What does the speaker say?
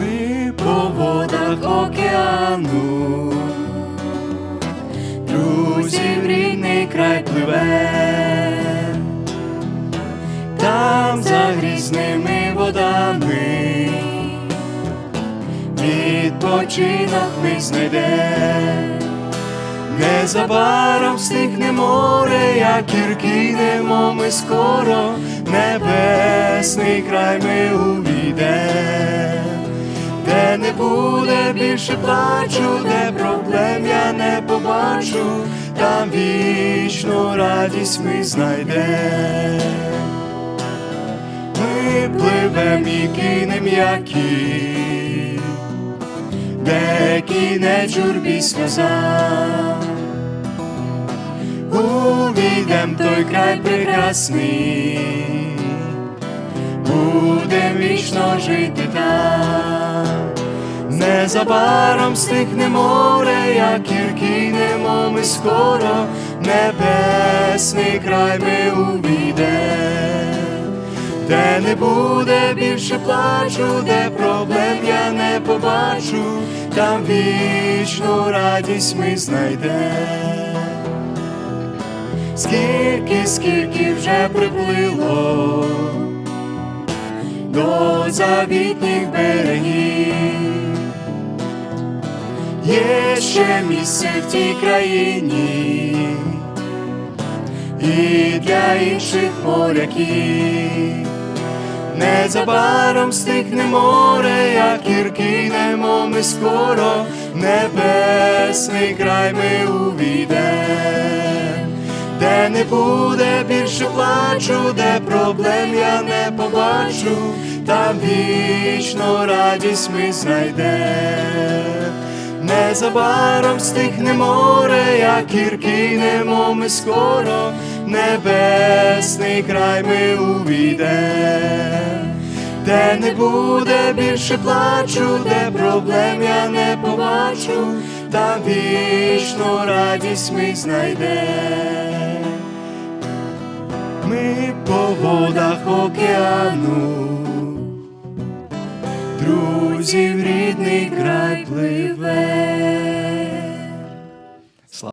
Ми по водах океану, друзів рідний край пливе, там за грізними водами, відпочинок ми знайдем. Незабаром стихне море, як і ми скоро, небесний край ми увійдем, більше плачу, де проблем я не побачу, там вічну радість ми знайдем. Ми пливем і кинем які, де кінець журбі сльоза. Увійдем той край прекрасний, будем вічно жити там. Незабаром стихне море, як кинемо ми скоро, небесний край ми увійдем, де не буде більше плачу, де проблем я не побачу, там вічну радість ми знайдем. Скільки, скільки вже приплило до завітніх берегів, є ще місце в тій країні і для інших моряків. Незабаром стихне море, як і кинемо ми скоро, небесний край ми увійдем, де не буде більше плачу, де проблем я не побачу, там вічну радість ми знайдем. Незабаром стихне море, як кинемо ми скоро, небесний край ми увійдем, де не буде більше плачу, де проблем я не побачу, там вічну радість ми знайдем. Ми по водах океану, друзів рідний край пливе.